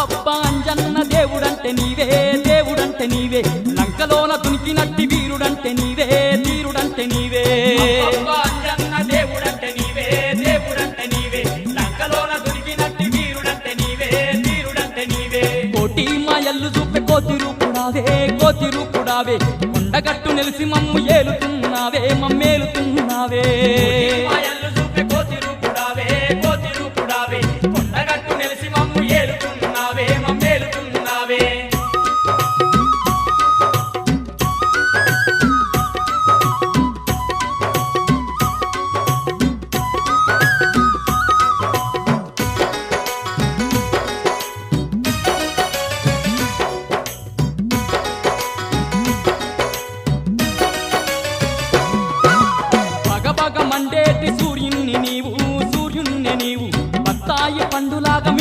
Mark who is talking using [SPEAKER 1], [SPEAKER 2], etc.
[SPEAKER 1] అబ్బబ్బా అంజన్న దేవుడంటే నీవే దేవుడంటే నీవే. లంకలోన దునికినట్టి వీరుడంటే నీవే వీరుడంటే నీవే.
[SPEAKER 2] అంజన్న దేవుడంటే నీవే దేవుడంటే నీవే. లంకలోన వీరుడంటే నీవే వీరుడంటే నీవే.
[SPEAKER 1] కోటి మాయల్లు చూపే కోతి రూపుడావే కోతి రూపుడావే. కొండగట్టు నెలిసి మమ్ము ఏలుతున్నావే మమ్మేలుతున్నావే.
[SPEAKER 2] మండేటి సూర్యుణ్ణి నీవు సూర్యుణ్ణి నీవు బత్తాయి పండులాగా